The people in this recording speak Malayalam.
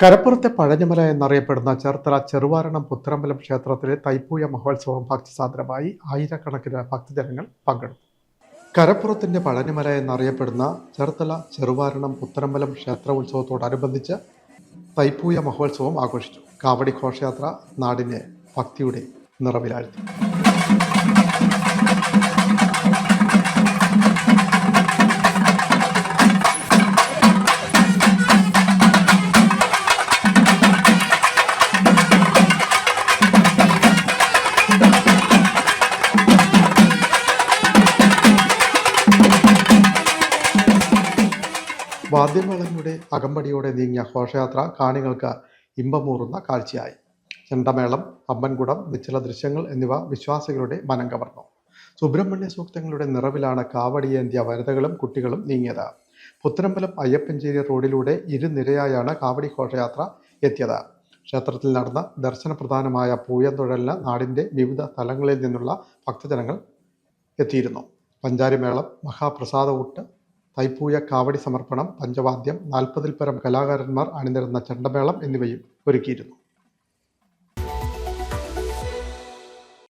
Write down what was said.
കരപ്പുറത്തെ പഴഞ്ഞമല എന്നറിയപ്പെടുന്ന ചേർത്തല ചെറുവാരണം പുത്തരമ്പലം ക്ഷേത്രത്തിലെ തൈപ്പൂയ മഹോത്സവം ഭക്തിസാന്ദ്രമായി ആയിരക്കണക്കിന് ഭക്തജനങ്ങൾ പങ്കെടുത്തു. കരപ്പുറത്തിന്റെ പഴഞ്ഞമല എന്നറിയപ്പെടുന്ന ചേർത്തല ചെറുവാരണം പുത്തരമ്പലം ക്ഷേത്ര ഉത്സവത്തോടനുബന്ധിച്ച് തൈപ്പൂയ മഹോത്സവം ആഘോഷിച്ചു. കാവടി ഘോഷയാത്ര നാടിനെ ഭക്തിയുടെ നിറവിലാഴ്ത്തി. വാദ്യമേളങ്ങളുടെ അകമ്പടിയോടെ നീങ്ങിയ ഘോഷയാത്ര കാണികൾക്ക് ഇമ്പമൂറുന്ന കാഴ്ചയായി. ചെണ്ടമേളം അമ്പൻകുടം നിശ്ചല ദൃശ്യങ്ങൾ എന്നിവ വിശ്വാസികളുടെ മനം കവർന്നു. സുബ്രഹ്മണ്യ സൂക്തങ്ങളുടെ നിറവിലാണ് കാവടിയേന്തിയ വനിതകളും കുട്ടികളും നീങ്ങിയത്. പുത്തനമ്പലം അയ്യപ്പഞ്ചേരി റോഡിലൂടെ ഇരുനിരയായാണ് കാവടി ഘോഷയാത്ര എത്തിയത്. ക്ഷേത്രത്തിൽ നടന്ന ദർശന പ്രധാനമായ പൂയന്തുഴലിന് നാടിന്റെ വിവിധ സ്ഥലങ്ങളിൽ നിന്നുള്ള ഭക്തജനങ്ങൾ എത്തിയിരുന്നു. പഞ്ചാരിമേളം മഹാപ്രസാദകൂട്ട് തൈപ്പൂയ കാവടി സമർപ്പണം പഞ്ചവാദ്യം നാൽപ്പതിൽ പരം കലാകാരന്മാർ അണിനിരന്ന ചണ്ടമേളം എന്നിവയും ഒരുക്കിയിരുന്നു.